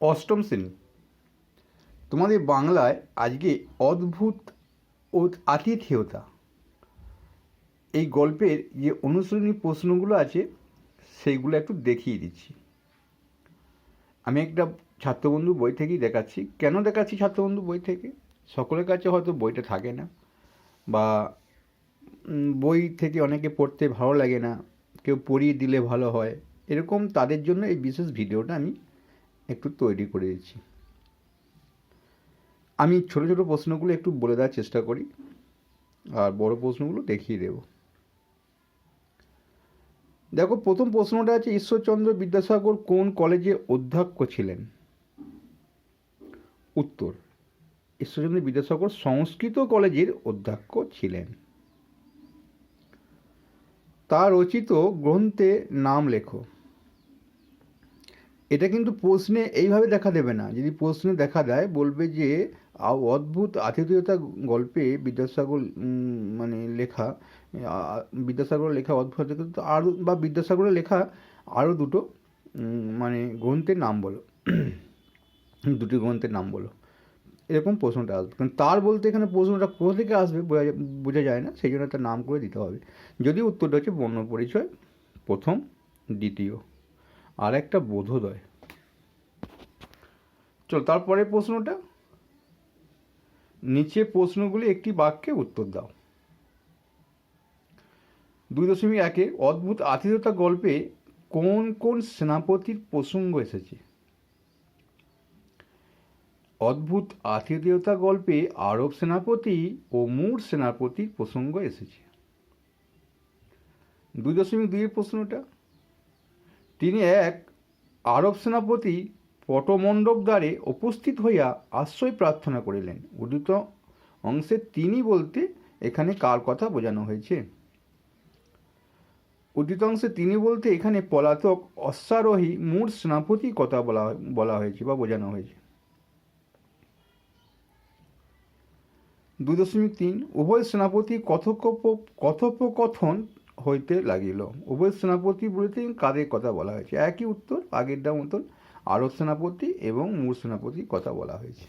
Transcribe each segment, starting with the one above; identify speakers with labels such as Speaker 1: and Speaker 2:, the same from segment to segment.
Speaker 1: অষ্টম শ্রেণি। তোমাদের বাংলায় আজকে অদ্ভুত ও আতিথেয়তা। এই গল্পের যে অনুশীলনী প্রশ্নগুলো আছে, সেইগুলো একটু দেখিয়ে দিচ্ছি। আমি একটা ছাত্রবন্ধু বই থেকেই দেখাচ্ছি। কেন দেখাচ্ছি ছাত্রবন্ধু বই থেকে? সকলের কাছে হয়তো বইটা থাকে না, বা বই থেকে অনেকে পড়তে ভালো লাগে না, কেউ পড়িয়ে দিলে ভালো হয়, এরকম তাদের জন্য এই বিশেষ ভিডিওটা আমি একটু তৈরি করে দিচ্ছি আমি ছোট ছোট প্রশ্নগুলো একটু বলে দেওয়ার চেষ্টা করি আর বড় প্রশ্নগুলো দেখিয়ে দেব। দেখো, প্রথম প্রশ্নটা আছে, ঈশ্বরচন্দ্র বিদ্যাসাগর কোন কলেজে অধ্যক্ষ ছিলেন? উত্তর, ঈশ্বরচন্দ্র বিদ্যাসাগর সংস্কৃত কলেজের অধ্যক্ষ ছিলেন। তার রচিত গ্রন্থে নাম লেখো। এটা কিন্তু প্রশ্নে এইভাবে দেখা দেবে না। যদি প্রশ্নে দেখা দেয়, বলবে যে অদ্ভুত আতিথেয়তা গল্পে বিদ্যাসাগর মানে লেখা বিদ্যাসাগরের লেখা অদ্ভুত আতিথেয়তা আরও বা বিদ্যাসাগরের লেখা আরও দুটো মানে গ্রন্থের নাম বলো। দুটি গ্রন্থের নাম বলো। এরকম প্রশ্নটা আসবে। কারণ তার বলতে এখানে প্রশ্নটা কোথা থেকে আসবে বোঝা বোঝা যায় না, সেই জন্য একটা নাম করে দিতে হবে। যদি উত্তরটা হচ্ছে বর্ণ পরিচয়, প্রথম, দ্বিতীয়। আর একটা বোধোদয়। চল তারপরে প্রশ্নটা। নিচে প্রশ্নগুলি একটি বাক্যে উত্তর দাও। দুই দশমিক একে অদ্ভুত আতিথ্যতা গল্পে কোন কোন সেনাপতির প্রসঙ্গ এসেছে? অদ্ভুত আতিথেয়তা গল্পে আরব সেনাপতি ও মুর সেনাপতির প্রসঙ্গ এসেছে। দুই দশমিক দুইয়ের প্রশ্নটা। তিনি এক আরব সেনাপতি পটমণ্ডপ দ্বারে উপস্থিত হইয়া আশ্রয় প্রার্থনা করিলেন। উদিত অংশে তিনি বলতে এখানে কার কথা বোঝানো হয়েছে? উদিত অংশে তিনি বলতে এখানে পলাতক অশ্বারোহী মূর সেনাপতি কথা বলা বলা হয়েছে বা বোঝানো হয়েছে। দুই দশমিক তিন, উভয় সেনাপতি কথোপক কথোপকথন হইতে লাগিল। উভয় সেনাপতি বলতে কাদের কথা বলা হয়েছে? একই উত্তর আগেরটা মতন আরব সেনাপতি এবং মূর সেনাপতির কথা বলা হয়েছে।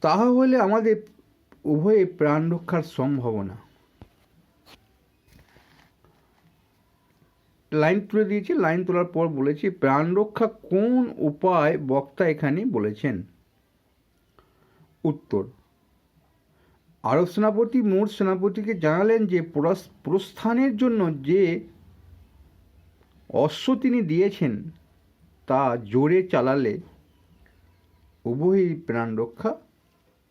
Speaker 1: তাহা হলে আমাদের উভয়ে প্রাণ রক্ষার সম্ভাবনা। লাইন তুলে দিয়েছি, লাইন তোলার পর বলেছি, প্রাণ রক্ষা কোন উপায় বক্তা এখানে বলেছেন? উত্তর। আরব সেনাপতি মোট সেনাপতিকে জানালেন যে প্রস- প্রস্থানের জন্য যে অশ্ব তিনি দিয়েছেন, তা জোরে চালালে উভয়ই প্রাণ রক্ষা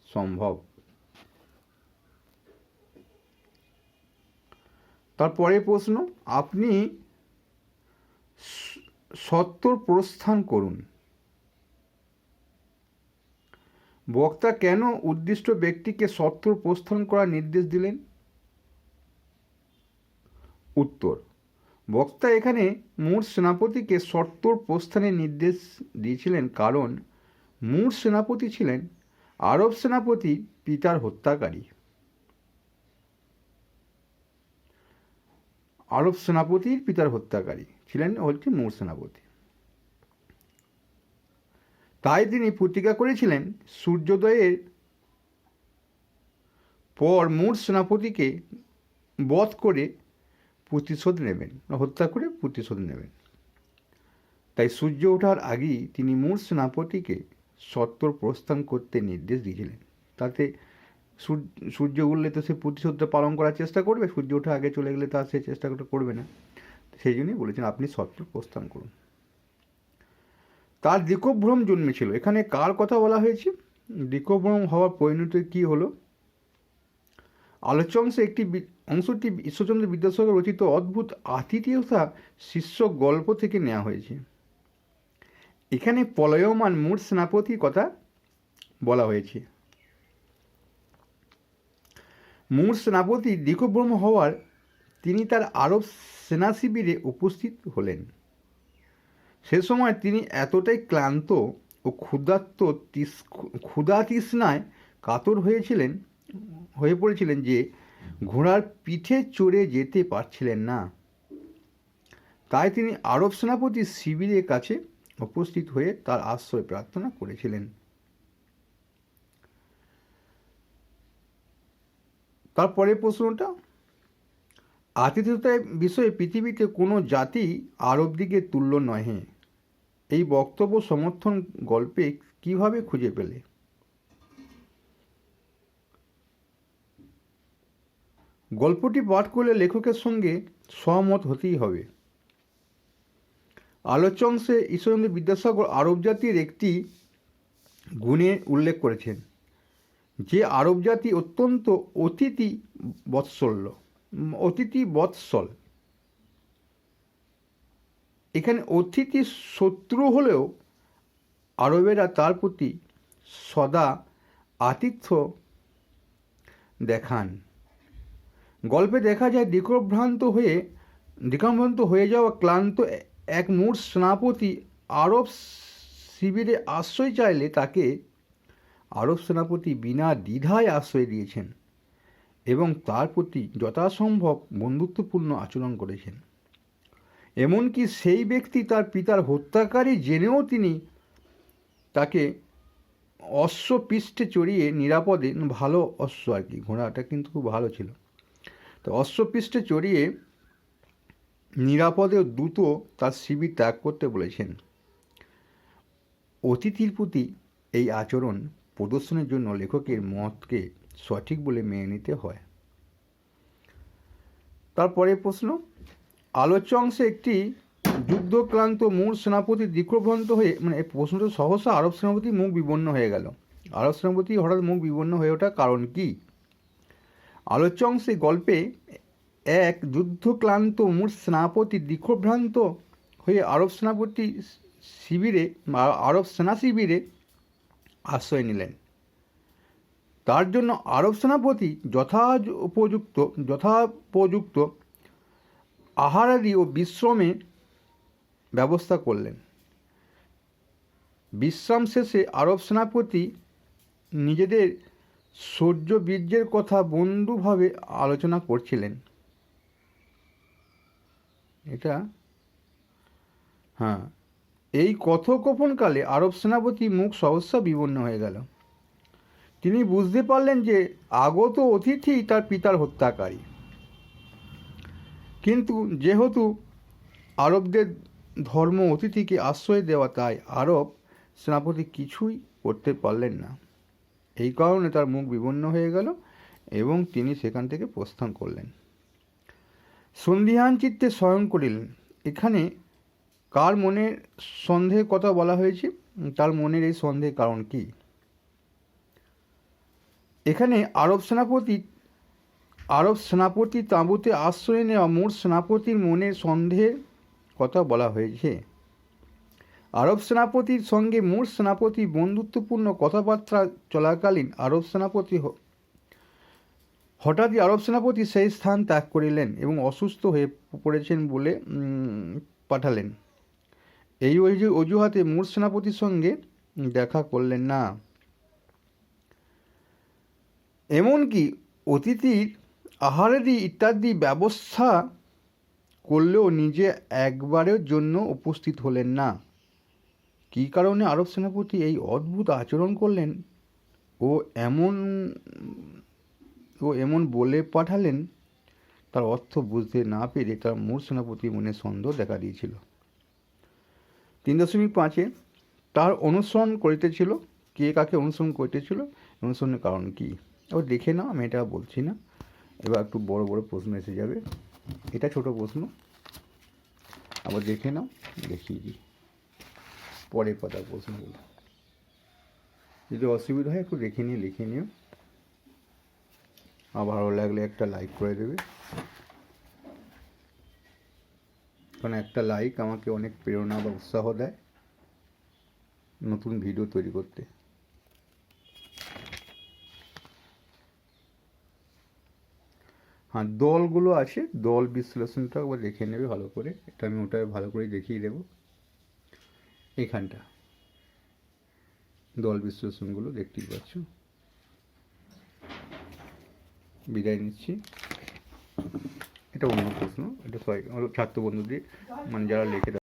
Speaker 1: সম্ভব। তারপরে প্রশ্ন, আপনি সত্তর প্রস্থান করুন। বক্তা কেন উদ্দিষ্ট ব্যক্তিকে সত্তর প্রস্থান করার নির্দেশ দিলেন? উত্তর, বক্তা এখানে মূর সেনাপতিকে সত্তর প্রস্থানের নির্দেশ দিয়েছিলেন কারণ মূর সেনাপতি ছিলেন আরব সেনাপতি পিতার হত্যাকারী। আরব সেনাপতির পিতার হত্যাকারী ছিলেন হচ্ছে মূর সেনাপতি। তাই তিনি প্রতিজ্ঞা করেছিলেন সূর্যোদয়ের পর মূর সেনাপতিকে বধ করে প্রতিশোধ নেবেন, হত্যা করে প্রতিশোধ নেবেন। তাই সূর্য ওঠার আগেই তিনি মূর সেনাপতিকে সত্তর প্রস্থান করতে নির্দেশ দিয়েছিলেন। তাতে সূর্য উঠলে তো সে প্রতিশোধটা পালন করার চেষ্টা করবে, সূর্য ওঠা আগে চলে গেলে তা সে চেষ্টা করবে না। সেই জন্যই বলেছেন, আপনি সত্তর প্রস্থান করুন। তার দিকভ্রম জন্মেছিল? এখানে কার কথা বলা হয়েছে? দিকভ্রম হওয়ার পরিণতি কি হলো? আলোচ্য অংশে একটি অংশটি ঈশ্বরচন্দ্র বিদ্যাসাগর রচিত অদ্ভুত আতিথেয়তা শীর্ষ গল্প থেকে নেওয়া হয়েছে। এখানে পলয়মান মূর সেনাপতির কথা বলা হয়েছে। মূর সেনাপতি দিকভ্রম হওয়ার তিনি তার আরব সেনা শিবিরে উপস্থিত হলেন। সে সময় তিনি এতটাই ক্লান্ত ও ক্ষুধার্ত তৃষ- ক্ষুধা তৃষ্ণায় কাতর হয়েছিলেন, হয়ে পড়েছিলেন যে ঘোড়ার পিঠে চড়ে যেতে পারছিলেন না। তাই তিনি আরব সেনাপতি শিবিরের কাছে উপস্থিত হয়ে তার আশ্রয় প্রার্থনা করেছিলেন। তারপরে প্রশ্নটা আতিথেয়তার বিষয়ে পৃথিবীতে কোনো জাতি আরব দিকে তুল্য নহে। এই বক্তব্য সমর্থন গল্পে কীভাবে খুঁজে পেলে? গল্পটি পাঠ করলে লেখকের সঙ্গে সহমত হতেই হবে। আলোচনাংশে ঈশ্বরচন্দ্র বিদ্যাসাগর আরব জাতির একটি গুণে উল্লেখ করেছেন, যে আরব জাতি অত্যন্ত অতিথি বৎসল্য অতিথি বৎসল। এখানে অতিথি শত্রু হলেও আরবেরা তার প্রতি সদা আতিথ্য দেখান। গল্পে দেখা যায় দিকভ্রান্ত হয়ে দিকভ্রান্ত হয়ে যাওয়া ক্লান্ত এক মূর সেনাপতি আরব শিবিরে আশ্রয় চাইলে তাকে আরব সেনাপতি বিনা দ্বিধায় আশ্রয় দিয়েছেন এবং তার প্রতি যথাসম্ভব বন্ধুত্বপূর্ণ আচরণ করেছেন। এমনকি সেই ব্যক্তি তার পিতার হত্যাকারী জেনেও তিনি তাকে অশ্ব পৃষ্ঠে চড়িয়ে নিরাপদে, ভালো অশ্ব আর কি, ঘোড়াটা কিন্তু খুব ভালো ছিল। তো অশ্বপৃষ্ঠে চড়িয়ে নিরাপদে দ্রুত তার শিবির ত্যাগ করতে বলেছেন। অতিথির প্রতি এই আচরণ প্রদর্শনের জন্য লেখকের মতকে সঠিক বলে মেনে নিতে হয়। তারপরে প্রশ্ন আলোচ্য অংশে একটি যুদ্ধক্লান্ত মূল সেনাপতি দিগ্ভ্রান্ত হয়ে মানে এই প্রশ্নটা সহসা আরব সেনাপতি মুখ বিবর্ণ হয়ে গেল। আরব সেনাপতি হঠাৎ মুখ বিবর্ণ হয়ে ওঠার কারণ কি? আলোচ্য অংশে গল্পে এক যুদ্ধক্লান্ত মূল সেনাপতি দিগ্ভ্রান্ত হয়ে আরব সেনাপতি শিবিরে আরব সেনা শিবিরে আশ্রয় নিলেন। তার জন্য আরব সেনাপতি যথা উপযুক্ত, যথাপযুক্ত আহারাদি ও বিশ্রামে ব্যবস্থা করলেন। বিশ্রাম শেষে আরব সেনাপতি নিজেদের সূর্য বীর্যের কথা বন্ধুভাবে আলোচনা করছিলেন। এটা? হ্যাঁ। এই কথোপকথনকালে আরব সেনাপতি মুখ সহসা বিবর্ণ হয়ে গেল। তিনি বুঝতে পারলেন যে আগত অতিথি তার পিতার হত্যাকারী। কিন্তু যেহেতু আরবদের ধর্ম অতিথিকে আশ্রয় দেওয়া, তাই আরব সেনাপতি কিছুই করতে পারলেন না। এই কারণে তার মুখ বিবর্ণ হয়ে গেল এবং তিনি সেখান থেকে প্রস্থান করলেন। সন্ধিহান চিত্তে স্বয়ং করিলেন, এখানে কার মনের সন্দেহের কথা বলা হয়েছে? তার মনের এই সন্দেহের কারণ কি? এখানে আরব সেনাপতি আরব সেনাপতি তাঁবুতে আশ্রয় নেওয়া মূল সেনাপতির মনের সন্দেহের কথা বলা হয়েছে। আরব সেনাপতির সঙ্গে মূল সেনাপতি বন্ধুত্বপূর্ণ কথাবার্তা চলাকালীন আরব সেনাপতি হঠাৎই আরব সেনাপতি সেই স্থান ত্যাগ করিলেন এবং অসুস্থ হয়ে পড়েছেন বলে পাঠালেন। এই অজুহাতে মূল সেনাপতির সঙ্গে দেখা করলেন না। এমনকি অতিথির আহারাদি ইত্যাদি ব্যবস্থা করলেও নিজে একবারের জন্য উপস্থিত হলেন না। কী কারণে আরব সেনাপতি এই অদ্ভুত আচরণ করলেন ও এমন ও এমন বলে পাঠালেন? তার অর্থ বুঝতে না পেরে তার মূল সেনাপতি মনে সন্দেহ দেখা দিয়েছিল। তিন দশমিক পাঁচে তার অনুসরণ করিতেছিল। কে কাকে অনুসরণ করিতেছিল? অনুসরণের কারণ কী? ও দেখে নাও, আমি এটা বলছি না। এবার একটু বড় বড় প্রশ্ন এসে যাবে। এটা ছোট প্রশ্ন। আবার দেখে নাও, দেখিয়ে দিই। পরের পাতার প্রশ্নগুলো। যদি অসুবিধা হয় একটু দেখে নিয়ে লিখে নিও। আর ভালো লাগলে একটা লাইক করে দেবে। কারণ একটা লাইক আমাকে অনেক প্রেরণা বা উৎসাহ দেয় নতুন ভিডিও তৈরি করতে। হ্যাঁ দলগুলো আছে, দল বিশ্লেষণটা একবার দেখে নেবে ভালো করে। এটা আমি ওটা ভালো করে দেখিয়ে দেবো। এখানটা। দল বিশ্লেষণগুলো দেখতেই পাচ্ছ। বিদায় নিচ্ছি। এটা অন্য প্রশ্ন। এটা সবাই ছাত্র বন্ধুদের মানে যারা লেখে